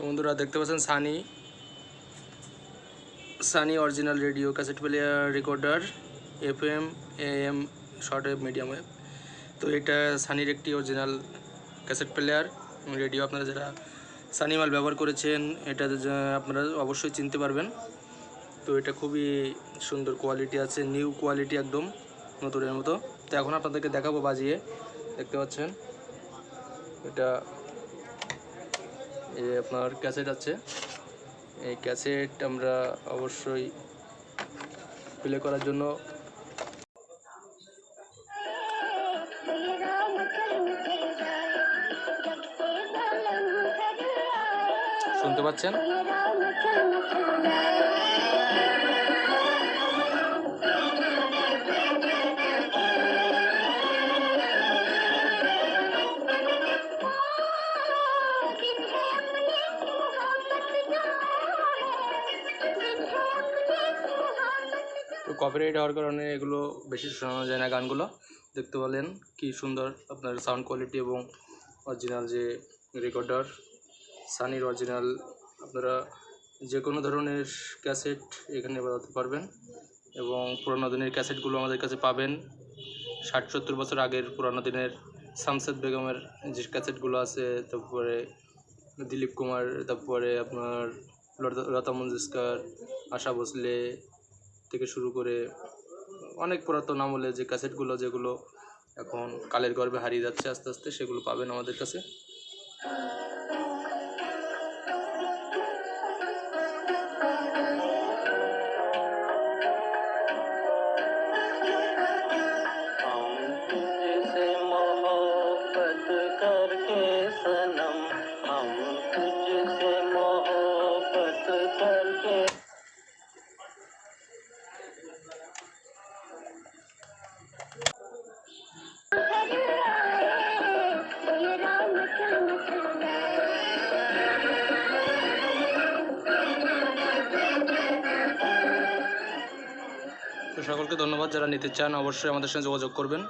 তো বন্ধুরা দেখতে পাচ্ছেন Sony. Sony original radio cassette player recorder F M M short wave medium wave তো এটা সানির একটি অরিজিনাল ক্যাসেট প্লেয়ার রেডিও আপনারা যারা সানি মাল ব্যবহার করেছেন, এটা আপনারা অবশ্যই চিনতে পারবেন। তো এটা খুবই সুন্দর কোয়ালিটি আছে নিউ কোয়ালিটি একদম, নতুনের মতো। তো এখন আপনাদেরকে দেখাবো বাজিয়ে। দেখতে পাচ্ছেন? এটা এই আপনার ক্যাসেট আছে। এই ক্যাসেট আমরা অবশ্যই প্লে করার জন্য শুনতে পাচ্ছেন? তো কপিরাইট হওয়ার কারণে এগুলো বেশি শোনানো যায় না গানগুলো। দেখতে পেলেন কি সুন্দর আপনার সাউন্ড কোয়ালিটি এবং অরিজিনাল যে রেকর্ডার সানির অরিজিনাল আপনারা যে কোনো ধরনের ক্যাসেট এখানে বাজাতে পারবেন এবং পুরোনো দিনের ক্যাসেটগুলো আমাদের কাছে পাবেন। ষাট সত্তর বছর আগের পুরোনো দিনের শামসেদ বেগমের যে ক্যাসেটগুলো আছে, তারপরে দিলীপ কুমার, তারপরে আপনার লতা- মঙ্গেশকর, আশা ভোসলে থেকে শুরু করে অনেক পুরাতন আমলে যে ক্যাসেটগুলো যেগুলো এখন কালের গর্বে হারিয়ে যাচ্ছে আস্তে আস্তে, সেগুলো পাবেন আমাদের কাছে। তো সকলকে ধন্যবাদ যারা নিতে চান অবশ্যই আমাদের সঙ্গে যোগাযোগ করবেন।